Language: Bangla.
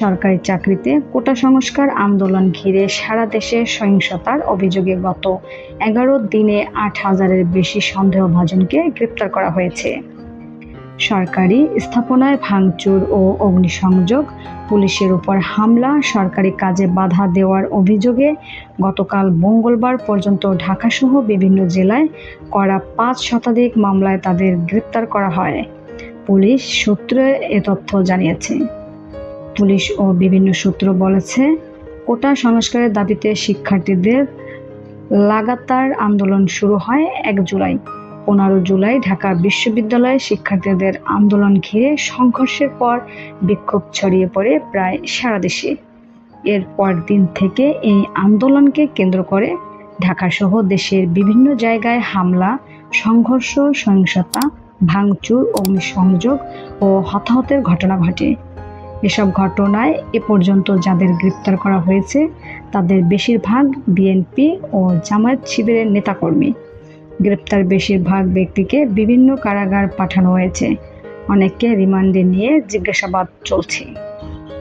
সরকারি চাকরিতে কোটা সংস্কার আন্দোলন ঘিরে সারা দেশে সহিংসতার অভিযোগে গত এগারো দিনে আট হাজারের বেশি সন্দেহভাজনকে গ্রেপ্তার করা হয়েছে। সরকারি স্থাপনায় ভাঙচুর ও অগ্নিসংযোগ, পুলিশের উপর হামলা, সরকারি কাজে বাধা দেওয়ার অভিযোগে গতকাল মঙ্গলবার পর্যন্ত ঢাকাসহ বিভিন্ন জেলায় করা পাঁচ শতাধিক মামলায় তাদের গ্রেপ্তার করা হয়। পুলিশ সূত্রে এ তথ্য জানিয়েছে। পুলিশ ও বিভিন্ন সূত্র বলেছে, কোটা সংস্কারের দাবিতে শিক্ষার্থীদের লাগাতার আন্দোলন শুরু হয় এক জুলাই। পনেরো জুলাই ঢাকা বিশ্ববিদ্যালয়ে শিক্ষার্থীদের আন্দোলন ঘিরে সংঘর্ষের পর বিক্ষোভ ছড়িয়ে পড়ে প্রায় সারা দেশে। এর দিন থেকে এই আন্দোলনকে কেন্দ্র করে ঢাকাসহ দেশের বিভিন্ন জায়গায় হামলা, সংঘর্ষ, সহিংসতা, ভাঙচুর, অগ্নিসংযোগ ও হতাহতের ঘটনা ঘটে। এসব ঘটনায় এ পর্যন্ত যাদের গ্রেপ্তার করা হয়েছে, তাদের বেশিরভাগ বিএনপি ও জামায়াত শিবিরের নেতাকর্মী। গ্রেপ্তার বেশিরভাগ ব্যক্তিকে বিভিন্ন কারাগার পাঠানো হয়েছে। অনেককে রিমান্ডে নিয়ে জিজ্ঞাসাবাদ চলছে।